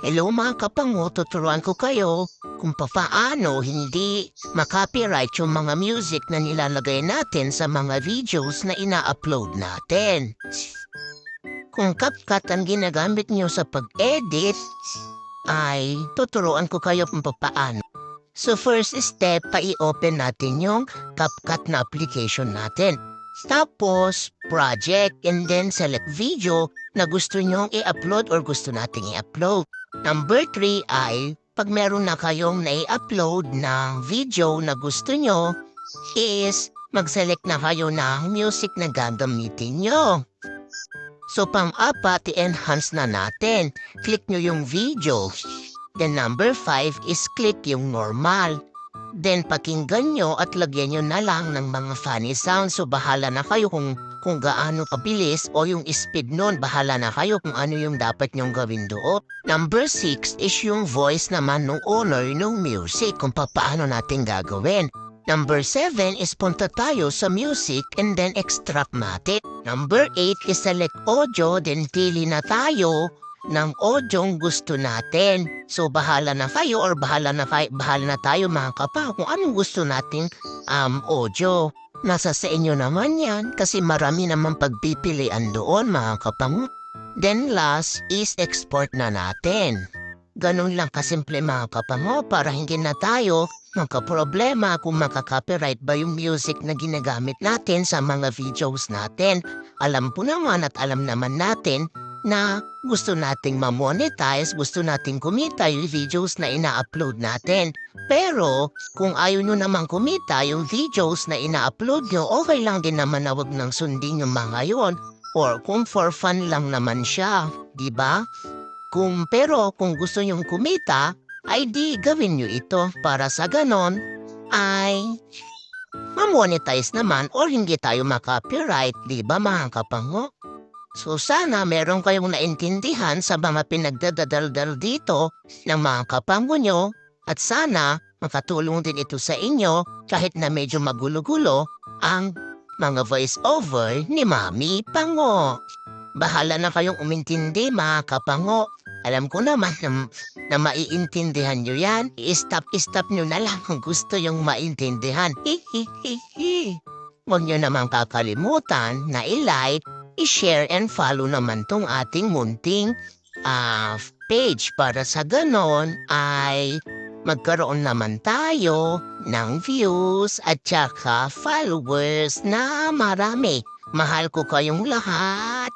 Hello mga kapango, tuturuan ko kayo kung paano hindi makopyright yung mga music na nilalagay natin sa mga videos na ina-upload natin. Kung CapCut ang ginagamit niyo sa pag-edit, ay tuturuan ko kayo kung paano. So first step, pa-i-open natin yung CapCut na application natin. Tapos, project and then select video na gusto nyong i-upload or gusto nating i-upload. Number 3 ay pag meron na kayong na-upload na video na gusto nyo is mag-select na kayo ng music na gagamitin nyo. So pang-apat, i-enhance na natin. Click nyo yung video. Then number 5 is click yung normal. Then pakinggan nyo at lagyan nyo na lang ng mga funny sounds. So bahala na kayo kung, kung gaano kabilis o yung speed nun. Bahala na kayo kung ano yung dapat nyong gawin doon. Number 6 is yung voice naman ng owner ng music kung paano natin gagawin. Number 7 is punta tayo sa music and then extract natin. Number 8 is select audio then pili na tayo ng audio gusto natin. So bahala na kayo or bahala na, bahala na tayo mga kapa kung anong gusto nating um, audio. Nasa sa inyo naman yan kasi marami naman pagpipilian doon mga kapango. Then last is export na natin. Ganun lang kasimple mga kapango para hindi na tayo magka-problema kung makaka-copyright ba yung music na ginagamit natin sa mga videos natin. Alam po naman at alam naman natin na gusto nating ma-monetize, gusto nating kumita yung videos na ina-upload natin. Pero kung ayaw nyo naman kumita yung videos na ina-upload nyo, okay lang din naman na wag nang sundin yung mga yon. Or kung for fun lang naman siya, di ba? Kung pero kung gusto nyong kumita, ay di gawin nyo ito para sa ganon ay ma-monetize naman or hindi tayo makopyright, di ba mga kapango? So sana meron kayong naintindihan sa mga pinagdadadaldal dito ng mga kapango nyo at sana makatulong din ito sa inyo kahit na medyo magulo-gulo ang mga voice-over ni Mami Pango. Bahala na kayong umintindi mga kapango. Alam ko naman na, na maiintindihan nyo yan. I-stop-stop nyo na lang kung gusto yung maintindihan. Hihihihi. Huwag nyo naman kakalimutan na i-like, i-share and follow naman tong ating munting uh, page para sa ganon ay magkaroon naman tayo ng views at saka followers na marami. Mahal ko kayong lahat.